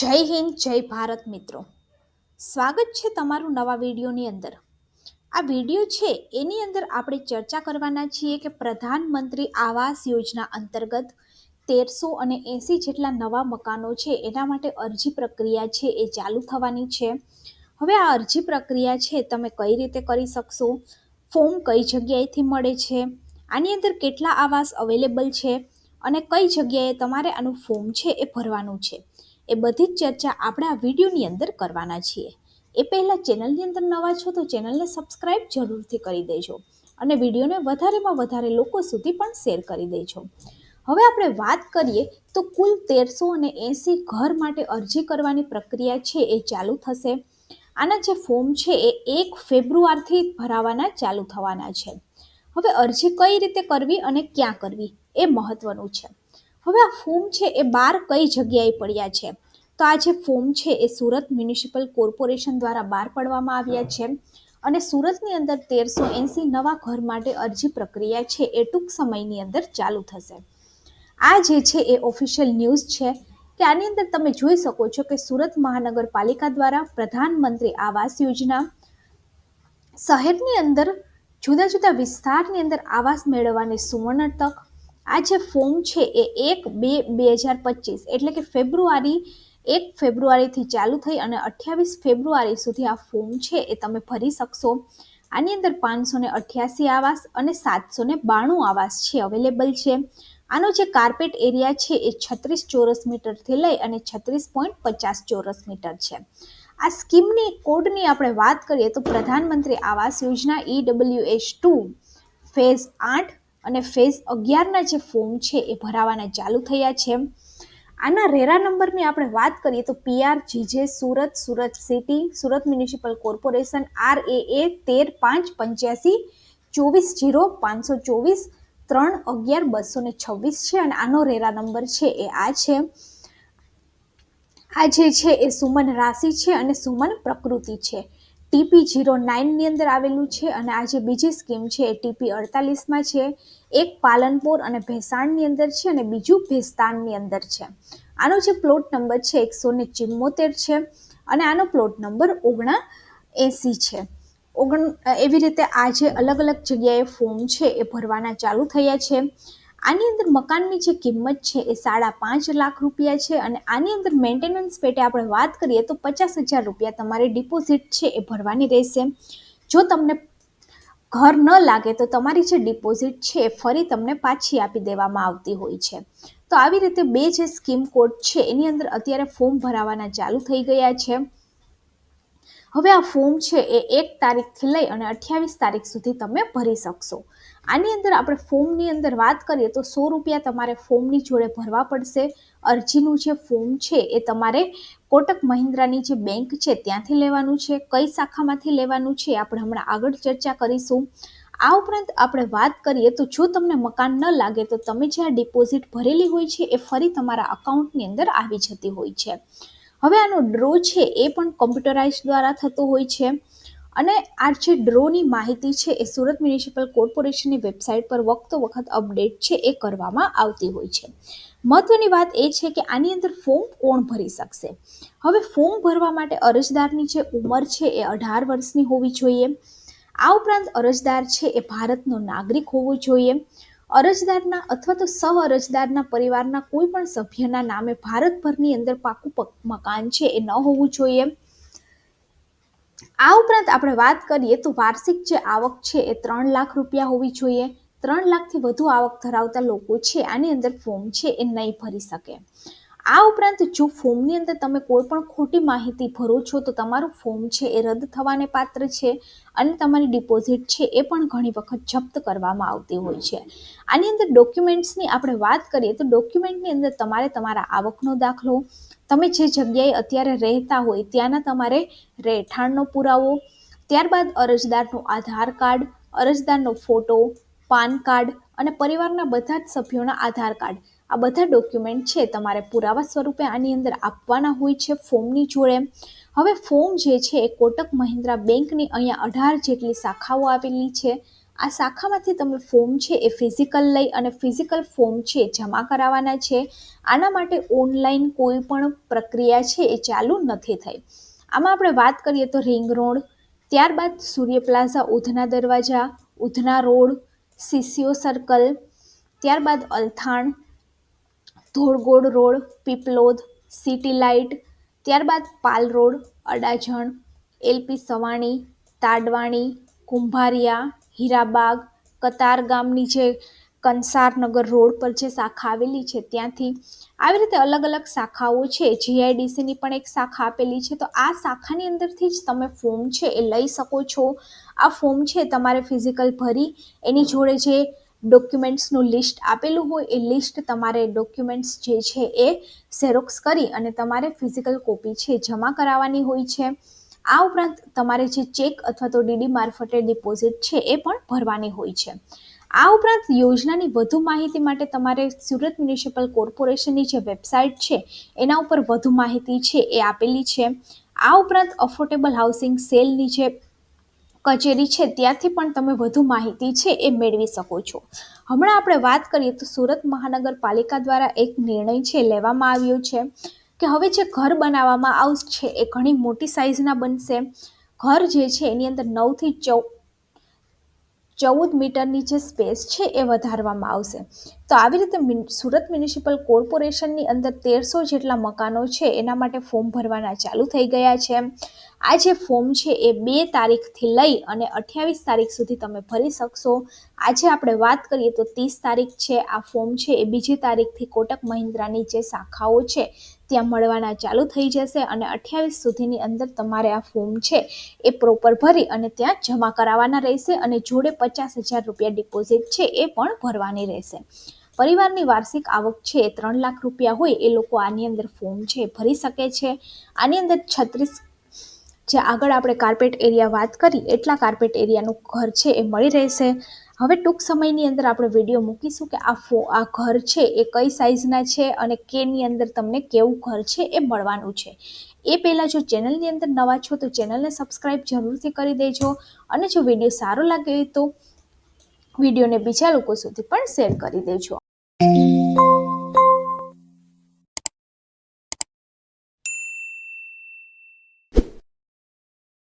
જય હિન્દ, જય ભારત મિત્રો. સ્વાગત છે તમારું નવા વિડીયોની અંદર. આ વીડિયો છે, એની અંદર આપણે ચર્ચા કરવાના છીએ કે પ્રધાનમંત્રી આવાસ યોજના અંતર્ગત તેરસો અને એંસી જેટલા નવા મકાનો છે, એના માટે અરજી પ્રક્રિયા છે, એ ચાલુ થવાની છે. હવે આ અરજી પ્રક્રિયા છે, તમે કઈ રીતે કરી શકશો? ફોર્મ કઈ જગ્યાએથી મળે છે? આની અંદર કેટલા આવાસ અવેલેબલ છે? અને કઈ જગ્યાએ તમારે આનું ફોર્મ છે, એ ભરવાનું છે? એ બધી જ ચર્ચા આપણે આ વિડીયોની અંદર કરવાના છીએ. એ પહેલાં ચેનલની અંદર નવા છો તો ચેનલને સબસ્ક્રાઈબ જરૂરથી કરી દેજો અને વિડીયોને વધારેમાં વધારે લોકો સુધી પણ શેર કરી દેજો. હવે આપણે વાત કરીએ તો કુલ તેરસો અને એંસી ઘર માટે અરજી કરવાની પ્રક્રિયા છે એ ચાલુ થશે. આના જે ફોર્મ છે એ એક ફેબ્રુઆરીથી ભરાવાના ચાલુ થવાના છે. હવે અરજી કઈ રીતે કરવી અને ક્યાં કરવી એ મહત્વનું છે. હવે આ ફોર્મ છે એ બાર કઈ જગ્યાએ પડ્યા છે? તો આ જે ફોર્મ છે એ સુરત મ્યુનિસિપલ કોર્પોરેશન દ્વારા બહાર પાડવામાં આવ્યા છે. અને સુરતની અંદર તેરસો એંસી નવા ઘર માટે અરજી પ્રક્રિયા છે એ ટૂંક સમયની અંદર ચાલુ થશે. આ જે છે એ ઓફિશિયલ ન્યૂઝ છે કે આની અંદર તમે જોઈ શકો છો કે સુરત મહાનગરપાલિકા દ્વારા પ્રધાનમંત્રી આવાસ યોજના, શહેરની અંદર જુદા જુદા વિસ્તારની અંદર આવાસ મેળવવાની સુવર્ણ તક આ જે ફોર્મ છે એ એક બે બે હજાર પચીસ, એટલે કે ફેબ્રુઆરી એક ફેબ્રુઆરીથી ચાલુ થઈ અને અઠ્યાવીસ ફેબ્રુઆરી સુધી આ ફોર્મ છે એ તમે ભરી શકશો. આની અંદર પાંચસો ને અઠ્યાસી આવાસ અને સાતસો ને બાણું આવાસ છે અવેલેબલ છે. આનો જે કાર્પેટ એરિયા છે એ છત્રીસ ચોરસ મીટરથી લઈ અને છત્રીસ પોઈન્ટ પચાસ ચોરસ મીટર છે. આ સ્કીમની કોડની આપણે વાત કરીએ તો Pradhan Mantri Awas Yojana E W S two phase આઠ અને ફેઝ અગિયારના જે ફોર્મ છે એ ભરાવાના ચાલુ થયા છે. આના રેરા નંબરની આપણે વાત કરીએ તો PR GJ Surat Surat city, Surat municipal corporation, R A A તેર પાંચ પંચ્યાસી, ચોવીસ જીરો પાંચસો ચોવીસ, ત્રણ અગિયાર બસો ને છવ્વીસ છે અને આનો રેરા નંબર છે એ આ છે. આ જે છે એ સુમન રાશિ છે અને સુમન પ્રકૃતિ છે. ટીપી જીરો નાઇનની અંદર આવેલું છે અને આ જે બીજી સ્કીમ છે એ ટીપી અડતાલીસમાં છે. એક પાલનપુર અને ભેસાણની અંદર છે અને બીજું ભેસ્તાનની અંદર છે. આનો જે પ્લોટ નંબર છે એકસો ને ચિમ્મોતેર છે અને આનો પ્લોટ નંબર ઓગણા એંસી છે. ઓગણ એવી રીતે આજે અલગ અલગ જગ્યાએ ફોર્મ છે એ ભરવાના ચાલુ થયા છે. આની અંદર મકાનની જે કિંમત છે એ સાડા પાંચ લાખ રૂપિયા છે અને આની અંદર મેન્ટેનન્સ પેટે આપણે વાત કરીએ તો પચાસ હજાર રૂપિયા તમારે ડિપોઝિટ છે એ ભરવાની રહેશે. જો તમને ઘર ન લાગે તો તમારી જે ડિપોઝિટ છે એ ફરી તમને પાછી આપી દેવામાં આવતી હોય છે. તો આવી રીતે બે જે સ્કીમ કોડ છે એની અંદર અત્યારે ફોર્મ ભરાવાના ચાલુ થઈ ગયા છે. હવે આ ફોર્મ છે એ એક તારીખથી લઈ અને અઠ્યાવીસ તારીખ સુધી તમે ભરી શકશો. આની અંદર આપણે ફોર્મની અંદર વાત કરીએ તો સો રૂપિયા તમારે ફોર્મની જોડે ભરવા પડશે. અરજીનું જે ફોર્મ છે એ તમારે કોટક મહિન્દ્રાની જે બેંક છે ત્યાંથી લેવાનું છે, કઈ શાખામાંથી લેવાનું છે આપણે હમણાં આગળ ચર્ચા કરીશું. આ ઉપરાંત આપણે વાત કરીએ તો જો તમને મકાન ન લાગે તો તમે જે આ ડિપોઝિટ ભરેલી હોય છે એ ફરી તમારા અકાઉન્ટની અંદર આવી જતી હોય છે. હવે આનો ડ્રો છે એ પણ કોમ્પ્યુટરાઇઝ દ્વારા થતો હોય છે. અને આ જે ડ્રોની માહિતી છે એ સુરત મ્યુનિસિપલ કોર્પોરેશનની વેબસાઇટ પર વખતો વખત અપડેટ છે એ કરવામાં આવતી હોય છે. મહત્વની વાત એ છે કે આની અંદર ફોર્મ કોણ ભરી શકશે? હવે ફોર્મ ભરવા માટે અરજદારની જે ઉંમર છે એ અઢાર વર્ષની હોવી જોઈએ. આ ઉપરાંત અરજદાર છે એ ભારતનો નાગરિક હોવો જોઈએ. અરજદારના અથવા તો સહ અરજદારના પરિવારના કોઈ પણ સભ્યના નામે ભારતભરની અંદર પાકું મકાન છે એ ન હોવું જોઈએ. આ ઉપરાંત આપણે વાત કરીએ તો વાર્ષિક જે આવક છે એ ત્રણ લાખ રૂપિયા હોવી જોઈએ. ત્રણ લાખથી વધુ આવક ધરાવતા લોકો છે, આની અંદર ફોર્મ છે એ નહીં ભરી શકે. આ ઉપરાંત જો ફોર્મની અંદર તમે કોઈ પણ ખોટી માહિતી ભરો છો તો તમારું ફોર્મ છે એ રદ થવાને પાત્ર છે અને તમારી ડિપોઝિટ છે એ પણ ઘણી વખત જપ્ત કરવામાં આવતી હોય છે. આની અંદર ડોક્યુમેન્ટ્સની આપણે વાત કરીએ તો ડોક્યુમેન્ટની અંદર તમારે તમારા આવકનો દાખલો તમે જે જગ્યાએ અત્યારે રહેતા હોય ત્યાંના તમારે રહેઠાણનો પુરાવો, ત્યારબાદ અરજદારનું આધાર કાર્ડ, અરજદારનો ફોટો, પાન કાર્ડ અને પરિવારના બધા જ સભ્યોના આધાર કાર્ડ. આ બધા ડોક્યુમેન્ટ છે તમારે પુરાવા સ્વરૂપે આની અંદર આપવાના હોય છે ફોર્મની જોડે. હવે ફોર્મ જે છે એ કોટક મહિન્દ્રા બેંકની અહીંયા અઢાર જેટલી શાખાઓ આવેલી છે. આ શાખામાંથી તમે ફોર્મ છે એ ફિઝિકલ લઈ અને ફિઝિકલ ફોર્મ છે જમા કરાવવાના છે. આના માટે ઓનલાઈન કોઈ પણ પ્રક્રિયા છે એ ચાલુ નથી થઈ. આમાં આપણે વાત કરીએ તો રિંગ રોડ ત્યારબાદ સૂર્ય પ્લાઝા, ઉધના દરવાજા, ઉધના રોડ, સીસીઓ સર્કલ ત્યારબાદ Althan ધોળગોડ road, Piplod city light ત્યારબાદ પાલ રોડ, અડાજણ એલપી સવાણી, તાડવાણી, કુંભારિયા હીરાબાગ, કતાર ગામની જે કંસારનગર રોડ પર જે શાખા આવેલી છે ત્યાંથી આવી રીતે અલગ અલગ શાખાઓ છે. જીઆઈડીસીની પણ એક શાખા આપેલી છે. તો આ શાખાની અંદરથી જ તમે ફોર્મ છે એ લઈ શકો છો. આ ફોર્મ છે તમારે ફિઝિકલ ભરી, એની જોડે જે ડોક્યુમેન્ટ્સનું લિસ્ટ આપેલું હોય એ લિસ્ટ તમારે ડોક્યુમેન્ટ્સ જે છે એ ઝેરોક્સ કરી અને તમારે ફિઝિકલ કોપી છે જમા કરાવવાની હોય છે. આ ઉપરાંત તમારે જે ચેક અથવા તો ડીડી મારફતે ડિપોઝિટ છે એ પણ ભરવાની હોય છે. આ ઉપરાંત યોજનાની વધુ માહિતી માટે તમારે સુરત મ્યુનિસિપલ કોર્પોરેશનની જે વેબસાઇટ છે, એના ઉપર વધુ માહિતી છે એ આપેલી છે. આ ઉપરાંત અફોર્ડેબલ હાઉસિંગ સેલની જે કચેરી છે, ત્યાંથી પણ તમે વધુ માહિતી છે એ મેળવી શકો છો. હમણાં આપણે વાત કરીએ તો સુરત મહાનગરપાલિકા દ્વારા એક નિર્ણય છે લેવામાં આવ્યો છે. કે હવે જે ઘર બનાવવામાં આવશે એ ઘણી મોટી સાઇઝના બનશે. ઘર જે છે એની અંદર નવથી ચૌ, ચૌદ મીટરની જે સ્પેસ છે એ વધારવામાં આવશે. તો આવી રીતે સુરત મ્યુનિસિપલ કોર્પોરેશનની અંદર તેરસો જેટલા મકાનો છે એના માટે ફોર્મ ભરવાના ચાલુ થઈ ગયા છે. આ જે ફોર્મ છે એ બે તારીખથી લઈ અને અઠ્યાવીસ તારીખ સુધી તમે ભરી શકશો. આજે આપણે વાત કરીએ તો ત્રીસ તારીખ છે, આ ફોર્મ છે, એ બીજી તારીખથી કોટક મહિન્દ્રાની જે શાખાઓ છે, ત્યાં મળવાના ચાલુ થઈ જશે અને અઠ્યાવીસ સુધીની અંદર તમારે આ ફોર્મ છે એ પ્રોપર ભરી અને ત્યાં જમા કરાવવાના રહેશે અને જોડે પચાસ હજાર રૂપિયા ડિપોઝિટ છે એ પણ ભરવાની રહેશે. પરિવારની વાર્ષિક આવક છે ત્રણ લાખ રૂપિયા હોય, એ લોકો આની અંદર ફોર્મ છે ભરી શકે છે. આની અંદર છત્રીસ જે આગળ આપણે કાર્પેટ એરિયા વાત કરી, એટલા કાર્પેટ એરિયાનું ઘર છે એ મળી રહેશે. હવે ટૂંક સમયની અંદર આપણે વીડિયો મૂકીશું કે આ ફો, આ ઘર છે એ કઈ સાઇઝના છે અને કેની અંદર તમને કેવું ઘર છે એ મળવાનું છે. એ પહેલાં જો ચેનલની અંદર નવા છો તો ચેનલને સબસ્ક્રાઈબ જરૂરથી કરી દેજો અને જો વીડિયો સારો લાગે તો વિડીયોને બીજા લોકો સુધી પણ શેર કરી દેજો.